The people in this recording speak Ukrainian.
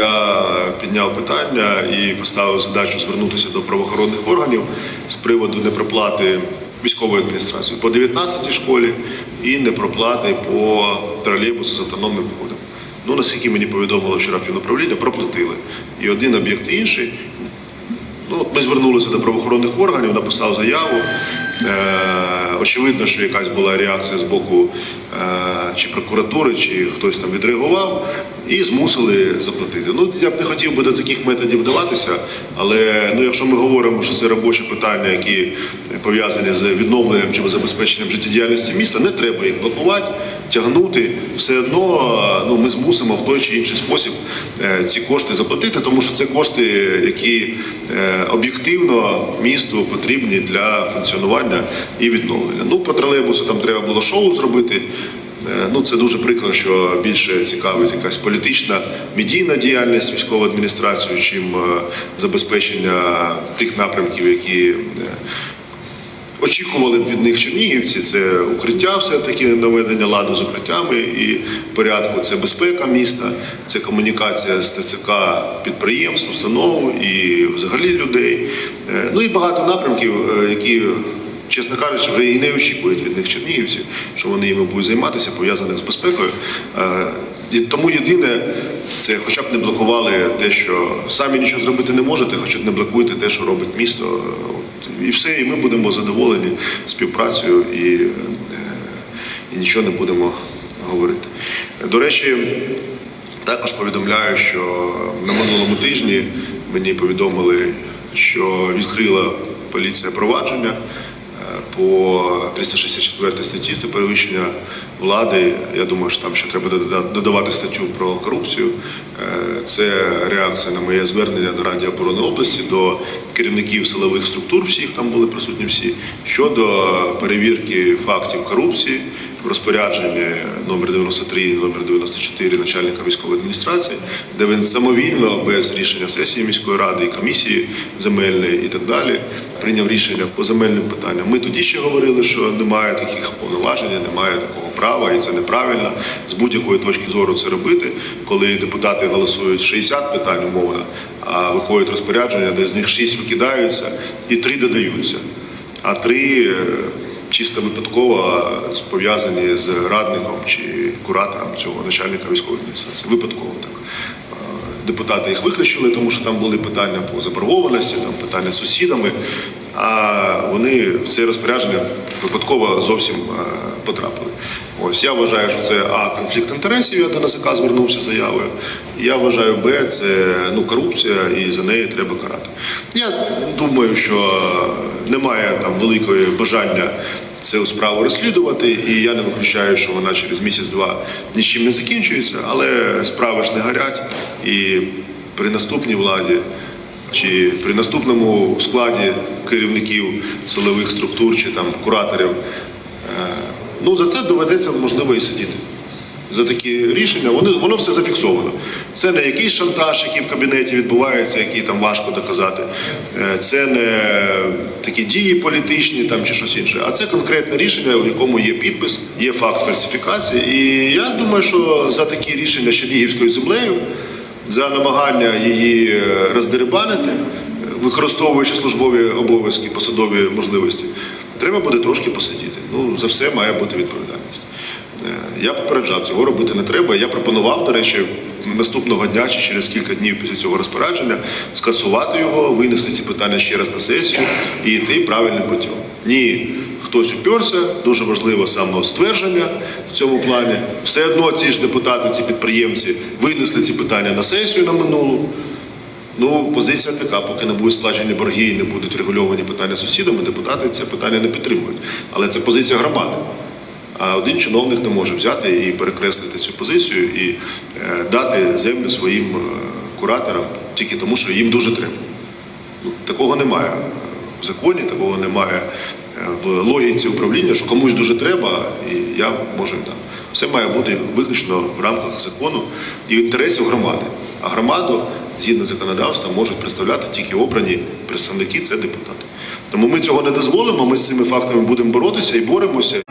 Я підняв питання і поставив задачу звернутися до правоохоронних органів з приводу непроплати військової адміністрації по 19-й школі і непроплати по тролейбусу з автономним входом. Ну, наскільки мені повідомило вчора фінуправління, проплатили. І один об'єкт і інший. Ну, ми звернулися до правоохоронних органів, написав заяву. Е, очевидно, що якась була реакція з боку е, чи прокуратури, чи хтось там відреагував і змусили заплатити. Ну, я б не хотів би до таких методів вдаватися, але ну, якщо ми говоримо, що це робочі питання, які пов'язані з відновленням чи забезпеченням життєдіяльності міста, не треба їх блокувати, тягнути. Все одно ну, ми змусимо в той чи інший спосіб е, ці кошти заплатити, тому що це кошти, які е, об'єктивно місту потрібні для функціонування і відновлення. Ну, по тролейбусу там треба було шоу зробити. Е, Ну, це дуже прикро, що більше цікавить якась політична медійна діяльність військової адміністрації, чим е, забезпечення тих напрямків, які е, очікували б від них чернігівці. Це укриття, все-таки наведення ладу з укриттями і порядку. Це безпека міста, це комунікація з ТЦК підприємств, установ і взагалі людей. Ну і багато напрямків, які. Чесно кажучи, вже і не очікують від них чернігівців, що вони їми будуть займатися, пов'язаних з безпекою. Е, і Тому єдине, це хоча б не блокували те, що самі нічого зробити не можете, хоча б не блокуйте те, що робить місто. І все, і ми будемо задоволені співпрацею і, е, і нічого не будемо говорити. До речі, також повідомляю, що на минулому тижні мені повідомили, що відкрила поліція провадження по 364 статті. Це перевищення влади. Я думаю, що там ще треба додавати статтю про корупцію. Е, Це реакція на моє звернення до Раді оборони області, до керівників силових структур, всіх там були присутні всі, щодо перевірки фактів корупції в розпорядженні номер 93 і номер 94 начальника військової адміністрації, де він самовільно, без рішення сесії міської ради і комісії земельної і так далі, прийняв рішення по земельним питанням. Ми тоді ще говорили, що немає таких повноважень, немає такого права, і це неправильно з будь-якої точки зору це робити, коли депутати голосують 60 питань умовно, а виходить розпорядження, де з них 6 викидаються і 3 додаються, а 3 е, чисто випадково пов'язані з радником чи куратором цього начальника військової адміністрації. Випадково так. Депутати їх виключили, тому що там були питання по заборгованості, там питання з сусідами. А вони в це розпорядження випадково зовсім потрапили. Ось я вважаю, що це а конфлікт інтересів. Я до НСК звернувся заявою. Я вважаю, Б це ну корупція, і за неї треба карати. Я думаю, що немає там великої бажання цю справу розслідувати, і я не виключаю, що вона через місяць-два нічим не закінчується, але справи ж не горять, і при наступній владі чи при наступному складі керівників силових структур чи там кураторів, е, ну за це доведеться можливо і сидіти. За такі рішення вони воно все зафіксовано. Це не якийсь шантаж, який в кабінеті відбувається, який там важко доказати. Е, Це не такі дії політичні там чи щось інше, а це конкретне рішення, в якому є підпис, є факт фальсифікації. І я думаю, що за такі рішення Чернігівською землею, за намагання її е, роздерибанити, використовуючи службові обов'язки, посадові можливості, треба буде трошки посидіти. Ну за все має бути відповідальність. Е, Я попереджав, цього робити не треба. Я пропонував, до речі, наступного дня чи через кілька днів після цього розпорядження скасувати його, винести ці питання ще раз на сесію і йти правильним путем. Ні, хтось уперся, дуже важливо самоствердження в цьому плані. Все одно ці ж депутати, ці підприємці винесли ці питання на сесію на минулу. Ну, позиція така, поки не будуть сплачені борги і не будуть регульовані питання сусідами, депутати це питання не підтримують. Але це позиція громади. А один чиновник не може взяти і перекреслити цю позицію і е, дати землю своїм е, кураторам тільки тому, що їм дуже треба. Ну, Такого немає в законі, такого немає е, в логіці управління, що комусь дуже треба, і я можу їм дати. Все має бути виключно в рамках закону і інтересів громади. А громаду, згідно законодавства, можуть представляти тільки обрані представники, це депутати. Тому ми цього не дозволимо. Ми з цими фактами будемо боротися і боремося.